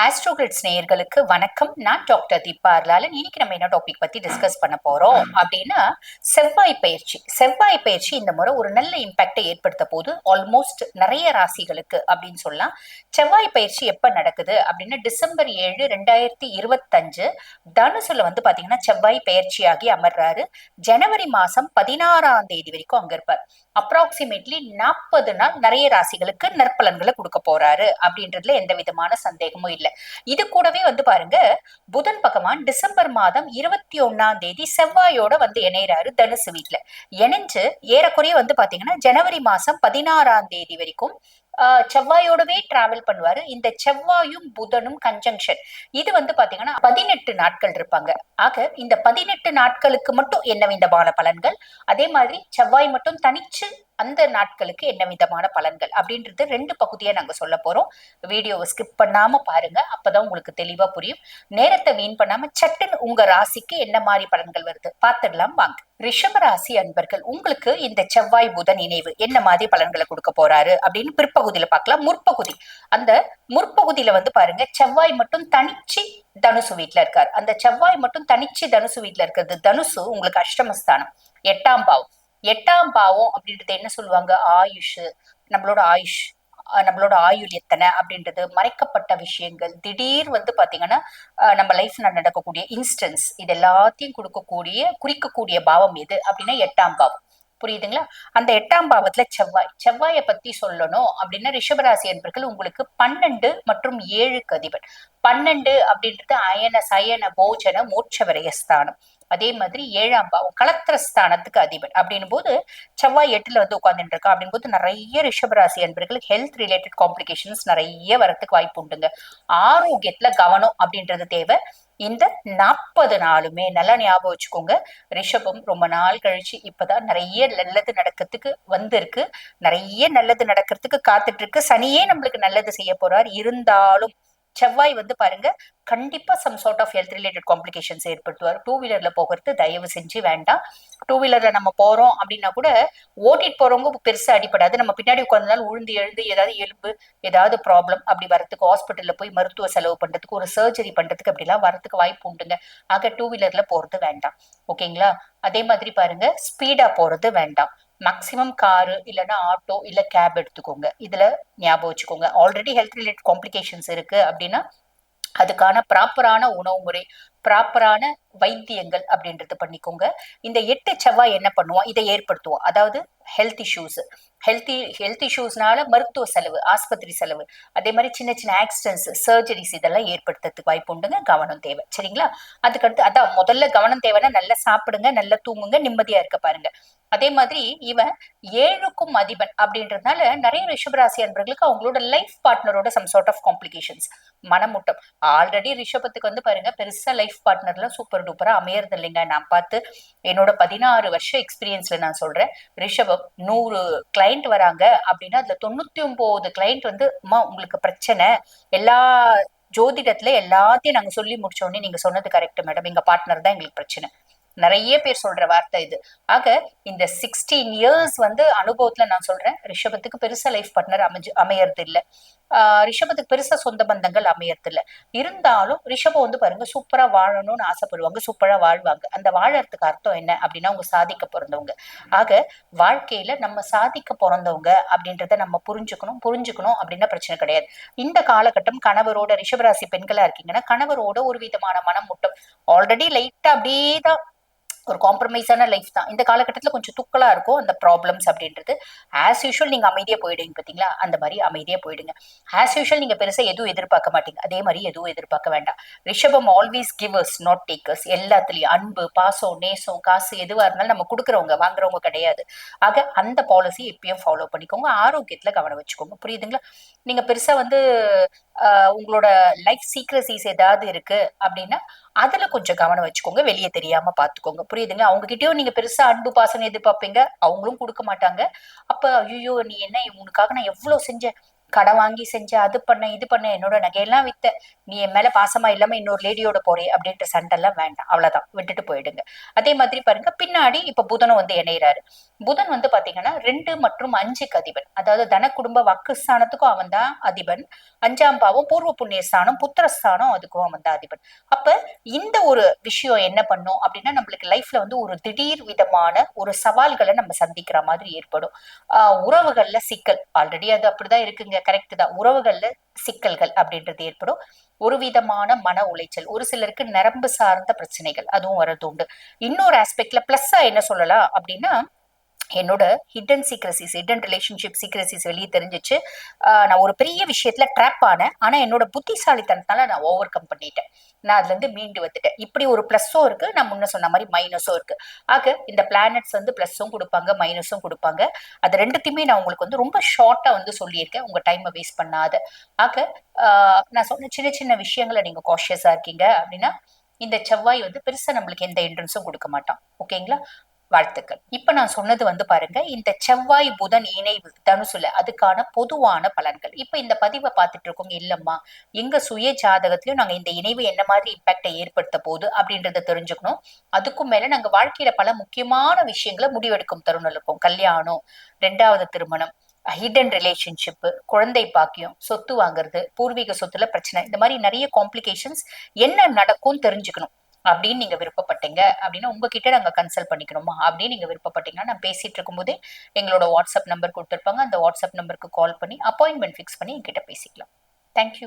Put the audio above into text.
ஆஸ்ட்ரோகிரிட்ஸ் நேயர்களுக்கு வணக்கம். நான் டாக்டர் தீபா அர்லாலன் இன்னைக்கு நம்ம என்ன டாபிக் பத்தி டிஸ்கஸ் பண்ண போறோம்? அப்படின்னா செவ்வாய் பயிற்சி. செவ்வாய் பயிற்சி இந்த முறை ஒரு நல்ல இம்பாக்டை ஏற்படுத்த போது ஆல்மோஸ்ட் நிறைய ராசிகளுக்கு அப்படின்னு சொல்லலாம். செவ்வாய் பயிற்சி எப்ப நடக்குது அப்படின்னா டிசம்பர் ஏழு ரெண்டாயிரத்தி இருபத்தஞ்சு தனுசுல வந்து பாத்தீங்கன்னா செவ்வாய் பயிற்சியாகி அமர்றாரு. ஜனவரி மாசம் பதினாறாம் தேதி வரைக்கும் அங்க இருப்பார். அப்ராக்சிமேட்லி நாற்பது நாள் நிறைய ராசிகளுக்கு நற்பலன்களை கொடுக்க போறாரு அப்படின்றதுல எந்த விதமான சந்தேகமும் இல்லை. இது கூடவே வந்து பாருங்க புதன் பகவான் டிசம்பர் மாதம் இருபத்தி ஒன்னாம் தேதி செவ்வாயோட வந்து இணையிறாரு தனுசு வீட்டுல இணைஞ்சு ஏறக்குறைய வந்து பாத்தீங்கன்னா ஜனவரி மாசம் பதினாறாம் தேதி வரைக்கும் செவ்வாயோடவே டிராவல் பண்ணுவாரு. இந்த செவ்வாயும் புதனும் கன்ஜங்ஷன் இது வந்து பாத்தீங்கன்னா பதினெட்டு நாட்கள் இருப்பாங்க. ஆக இந்த பதினெட்டு நாட்களுக்கு மட்டும் என்ன விதமான பலன்கள்? அதே மாதிரி செவ்வாய் மட்டும் தனிச்சு அந்த நாட்களுக்கு என்ன விதமான பலன்கள்? அப்படின்றது ரெண்டு பகுதியா நாங்க சொல்ல போறோம். வீடியோவை ஸ்கிப் பண்ணாம பாருங்க. அப்பதான் உங்களுக்கு தெளிவா புரியும். நேரத்தை வீண் பண்ணாம சட்டுன்னு உங்க ராசிக்கு என்ன மாதிரி பலன்கள் வருது? பார்த்துடலாம். வாங்க. ரிஷபராசி அன்பர்கள் உங்களுக்கு இந்த செவ்வாய் புதன் இணைவு என்ன மாதிரி பலன்களை கொடுக்க போறாரு அப்படின்னு பிற்பகுதியில பார்க்கலாம். முற்பகுதி. அந்த முற்பகுதியில வந்து பாருங்க செவ்வாய் மட்டும் தனிச்சு தனுசு வீட்டுல இருக்காரு. அந்த செவ்வாய் மட்டும் தனிச்சு தனுசு வீட்டுல இருக்கிறது தனுசு உங்களுக்கு அஷ்டமஸ்தானம். எட்டாம் பாவம். எட்டாம் பாவம் அப்படின்றது என்ன சொல்லுவாங்க? ஆயுஷ். நம்மளோட ஆயுஷ். நம்மளோட ஆயுள் எத்தனை அப்படின்றது மறைக்கப்பட்ட விஷயங்கள். திடீர் வந்து பாத்தீங்கன்னா நம்ம லைஃப்ல நடக்கக்கூடிய இன்ஸ்டன்ஸ் இது எல்லாத்தையும் கொடுக்கக்கூடிய குறிக்கக்கூடிய பாவம் எது அப்படின்னா எட்டாம் பாவம். புரியுதுங்களா? அந்த எட்டாம் பாவத்துல செவ்வாய். செவ்வாயை பத்தி சொல்லணும் அப்படின்னா ரிஷபராசி என்பர்கள் உங்களுக்கு பன்னெண்டு மற்றும் ஏழுக்கு அதிபன். பன்னெண்டு அப்படின்றது அயன சயன போஜன மோட்ச விரயஸ்தானம் அதே மாதிரி ஏழாம் பாவம் களத்திர ஸ்தானத்துக்கு அதிபன். அப்படின்னும் போது செவ்வாய் எட்டுல வந்து உட்கார்ந்துட்டு இருக்கா? அப்படின் போது நிறைய ரிஷபராசி அன்பர்களுக்கு ஹெல்த் ரிலேட்டட் காம்ப்ளிகேஷன்ஸ் நிறைய வரத்துக்கு வாய்ப்பு உண்டுங்க. ஆரோக்கியத்துல கவனம் அப்படின்றது தேவை. இந்த நாற்பது நாளுமே நல்லா ஞாபகம் வச்சுக்கோங்க. ரிஷபம் ரொம்ப நாள் கழிச்சு இப்பதான் நிறைய நல்லது நடக்கிறதுக்கு வந்திருக்கு. நிறைய நல்லது நடக்கிறதுக்கு காத்துட்டு இருக்கு. சனியே நம்மளுக்கு நல்லது செய்ய போறார். இருந்தாலும் செவ்வாய் வந்து பாருங்க கண்டிப்பா some sort of health related complications ஏற்படுத்துவார். டூ வீலர்ல போகிறது தயவு செஞ்சு வேண்டாம். டூ வீலர்ல நம்ம போறோம் அப்படின்னா கூட ஓட்டிட்டு போறவங்க பெருசா அடிப்படாது நம்ம பின்னாடி உட்காந்துனால உழுந்து எழுந்து ஏதாவது எலும்பு ஏதாவது ப்ராப்ளம் அப்படி வரத்துக்கு ஹாஸ்பிட்டல்ல போய் மருத்துவ செலவு பண்றதுக்கு ஒரு சர்ஜரி பண்றதுக்கு அப்படிலாம் வரத்துக்கு வாய்ப்பு உண்டுங்க. ஆக டூ வீலர்ல போறது வேண்டாம். ஓகேங்களா அதே மாதிரி பாருங்க ஸ்பீடா போறது வேண்டாம். மேக்ஸிமம் காரு இல்லைன்னா ஆட்டோ இல்ல கேப் எடுத்துக்கோங்க. இதுல ஞாபகம் வச்சுக்கோங்க. ஆல்ரெடி ஹெல்த் ரிலேட்டட் காம்ப்ளிகேஷன்ஸ் இருக்கு அப்படின்னா அதுக்கான ப்ராப்பரான உணவு முறை ப்ராப்பரான வைத்தியங்கள் அப்படின்றது பண்ணிக்கோங்க. இந்த எட்டு செவ்வாய் என்ன பண்ணுவோம்? இதை ஏற்படுத்துவோம். அதாவது ஹெல்த் இஷ்யூஸ் ஹெல்த்தி ஹெல்த் இஷ்யூஸ்னால மருத்துவ செலவு ஆஸ்பத்திரி செலவு. அதே மாதிரி சின்ன சின்ன ஆக்சிடென்ட்ஸ் சர்ஜரிஸ் இதெல்லாம் ஏற்படுத்துறதுக்கு வாய்ப்பு உண்டுங்க. கவனம் தேவை. சரிங்களா? அதுக்கடுத்து அதான் முதல்ல கவனம் தேவைன்னா நல்லா சாப்பிடுங்க நல்லா தூங்குங்க நிம்மதியா இருக்க பாருங்க. அதே மாதிரி இவன் ஏழுக்கும் அதிபன் அப்படின்றதுனால நிறைய ரிஷபராசி அன்பர்களுக்கு அவங்களோட லைஃப் பார்ட்னரோட சம் சார்ட் ஆஃப் காம்ப்ளிகேஷன்ஸ் மனமூட்டம். ஆல்ரெடி ரிஷபத்துக்கு வந்து பாருங்க பெருசா லைஃப் பார்ட்னர்ல சூப்பர் டூப்பரா அமையறது இல்லைங்க. நான் பார்த்து என்னோட பதினாறு வருஷம் எக்ஸ்பீரியன்ஸ்ல நான் சொல்றேன். ரிஷபம் நூறு கிளைண்ட் வராங்க அப்படின்னா அதுல தொண்ணூத்தி ஒன்பது கிளைண்ட் வந்து அம்மா உங்களுக்கு பிரச்சனை. எல்லா ஜோதிடத்துல எல்லாத்தையும் நாங்க சொல்லி முடிச்ச உடனே நீங்க சொன்னது கரெக்ட் மேடம் எங்க பார்ட்னர் தான் எங்களுக்கு பிரச்சனை. நிறைய பேர் சொல்ற வார்த்தை இது. ஆக இந்த சிக்ஸ்டீன் இயர்ஸ் வந்து அனுபவத்துல நான் சொல்றேன். ரிஷபத்துக்கு பெருசா லைஃப் பார்ட்னர் அமைஞ்சு அமையறது இல்ல ஆஹ் ரிஷபத்துக்கு பெருசா சொந்த பந்தங்கள் அமையறது இல்ல இருந்தாலும் ரிஷபம் வந்து பாருங்க சூப்பரா வாழணும்னு ஆசைப்படுவாங்க சூப்பரா வாழ்வாங்க. அந்த வாழறதுக்கு அர்த்தம் என்ன அப்படின்னா அவங்க சாதிக்க பிறந்தவங்க. ஆக வாழ்க்கையில நம்ம சாதிக்க பிறந்தவங்க அப்படின்றத நம்ம புரிஞ்சுக்கணும் புரிஞ்சுக்கணும் அப்படின்னா பிரச்சனை கிடையாது. இந்த காலகட்டம் கணவரோட ரிஷபராசி பெண்களா இருக்கீங்கன்னா கணவரோட ஒரு விதமான மனம் ஆல்ரெடி லைட்டா அப்படியே தான் ஒரு காம்ப்ரமைஸான லைஃப் தான். இந்த காலகட்டத்தில் கொஞ்சம் துக்கலாக இருக்கும் அந்த ப்ராப்ளம்ஸ் அப்படின்றது. ஆஸ் யூஷுவல் நீங்க அமைதியாக போயிடுங்க பார்த்தீங்களா அந்த மாதிரி அமைதியாக போயிடுங்க. ஆஸ் யூஷுவல் நீங்கள் பெருசாக எதுவும் எதிர்பார்க்க மாட்டீங்க. அதே மாதிரி எதுவும் எதிர்பார்க்க வேண்டாம். ரிஷபம் ஆல்வேஸ் கிவர்ஸ் நாட் டேக்கர்ஸ் எல்லாத்துலேயும் அன்பு பாசம் நேசம் காசு எதுவாக இருந்தாலும் நம்ம கொடுக்குறவங்க வாங்குறவங்க கிடையாது. ஆக அந்த பாலிசி எப்பயும் ஃபாலோ பண்ணிக்கோங்க. ஆரோக்கியத்துல கவனம் வச்சுக்கோங்க. புரியுதுங்களா? நீங்க பெருசா வந்து உங்களோட லைஃப் சீக்ரஸிஸ் ஏதாவது இருக்கு அப்படின்னா அதில் கொஞ்சம் கவனம் வச்சுக்கோங்க. வெளியே தெரியாமல் பார்த்துக்கோங்க புரியுதுங்க அவங்க கிட்டயும் நீங்க பெருசா அன்பு பாசம் எதிர்பார்ப்பீங்க. அவங்களும் கொடுக்க மாட்டாங்க. அப்ப ஐயோ நீ என்ன உனக்காக நான் எவ்வளவு செஞ்சேன்? கடை வாங்கி செஞ்ச அது பண்ண இது பண்ண என்னோட நகையெல்லாம் வித்த நீ என் மேல பாசமா இல்லாம இன்னொரு லேடியோட போறே அப்படின்ற சண்டெல்லாம் வேண்டாம். அவ்வளவுதான். விட்டுட்டு போயிடுங்க. அதே மாதிரி பாருங்க பின்னாடி இப்ப புதனும் வந்து இணையிறாரு. புதன் வந்து பாத்தீங்கன்னா ரெண்டு மற்றும் அஞ்சுக்கு அதிபன். அதாவது தன குடும்ப வக்குஸ்தானத்துக்கும் அவன் தான் அதிபன். அஞ்சாம் பாவம் பூர்வ புண்ணியஸ்தானம் புத்திரஸ்தானம் அதுக்கும் அவன் தான் அதிபன். அப்ப இந்த ஒரு விஷயம் என்ன பண்ணும் அப்படின்னா நம்மளுக்கு லைஃப்ல வந்து ஒரு திடீர் விதமான ஒரு சவால்களை நம்ம சந்திக்கிற மாதிரி ஏற்படும். உறவுகள்ல சிக்கல். ஆல்ரெடி அது அப்படிதான் இருக்குங்க. கரெக்ட் தான். உறவுகள்ல சிக்கல்கள் அப்படின்றது ஏற்படும். ஒரு விதமான மன உளைச்சல் ஒரு சிலருக்கு நரம்பு சார்ந்த பிரச்சனைகள் அதுவும் வரது உண்டு இன்னொரு ஆஸ்பெக்ட்ல பிளஸ்ஸா என்ன சொல்லலாம் அப்படின்னா என்னோட hidden secrecies hidden relationship secrecies வெளியே தெரிஞ்சிச்சு. நான் ஒரு பெரிய விஷயத்துல ட்ராப் ஆனேன். ஆனா என்னோட புத்திசாலித்தனத்தால நான் ஓவர் கம் பண்ணிட்டேன். நான் அதுல இருந்து மீண்டு வந்துட்டேன். இப்படி ஒரு பிளஸ்ஸும் இருக்கு. நான் முன்ன சொன்ன மாதிரி மைனஸும் இருக்கு. ஆக இந்த பிளானட்ஸ் வந்து பிளஸ்ஸும் கொடுப்பாங்க மைனஸும் கொடுப்பாங்க. அது ரெண்டுத்தையுமே நான் உங்களுக்கு வந்து ரொம்ப ஷார்ட்டா வந்து சொல்லியிருக்கேன். உங்க டைமை வேஸ்ட் பண்ணாத. ஆக நான் சொன்ன சின்ன சின்ன விஷயங்களை நீங்க காஷியஸா இருக்கீங்க அப்படின்னா இந்த செவ்வாய் வந்து பெருசா நம்மளுக்கு எந்த என்ட்ரன்ஸும் கொடுக்க மாட்டான். ஓகேங்களா வாழ்த்துக்கள். இப்ப நான் சொன்னது வந்து பாருங்க இந்த செவ்வாய் புதன் இணைவு தனுசுல அதுக்கான பொதுவான பலன்கள். இப்ப இந்த பதிவை பார்த்துட்டு இருக்கோங்க இல்லம்மா எங்க சுய ஜாதகத்திலயும் நாங்க இந்த இணைவு என்ன மாதிரி இம்பாக்டை ஏற்படுத்த போகுது அப்படின்றத தெரிஞ்சுக்கணும். அதுக்கும் மேல நாங்க வாழ்க்கையில பல முக்கியமான விஷயங்களை முடிவெடுக்கும் தருணம் இருக்கும். கல்யாணம் ரெண்டாவது திருமணம் ஹிடன் ரிலேஷன்ஷிப்பு குழந்தை பாக்கியம் சொத்து வாங்குறது பூர்வீக சொத்துல பிரச்சனை இந்த மாதிரி நிறைய காம்ப்ளிகேஷன்ஸ் என்ன நடக்கும் தெரிஞ்சுக்கணும். அப்படின்னு நீங்க விருப்பப்பட்டீங்க அப்படின்னா உங்ககிட்ட நாங்க கன்சல்ட் பண்ணிக்கணுமா அப்படின்னு நீங்க விருப்பப்பட்டீங்கன்னா நான் பேசிட்டு இருக்கும்போதே எங்களோட வாட்ஸ்அப் நம்பர் கொடுத்துருப்பாங்க. அந்த வாட்ஸ்அப் நம்பருக்கு கால் பண்ணி அப்பாயின்மெண்ட் ஃபிக்ஸ் பண்ணி என்கிட்ட பேசிக்கலாம். தேங்க்யூ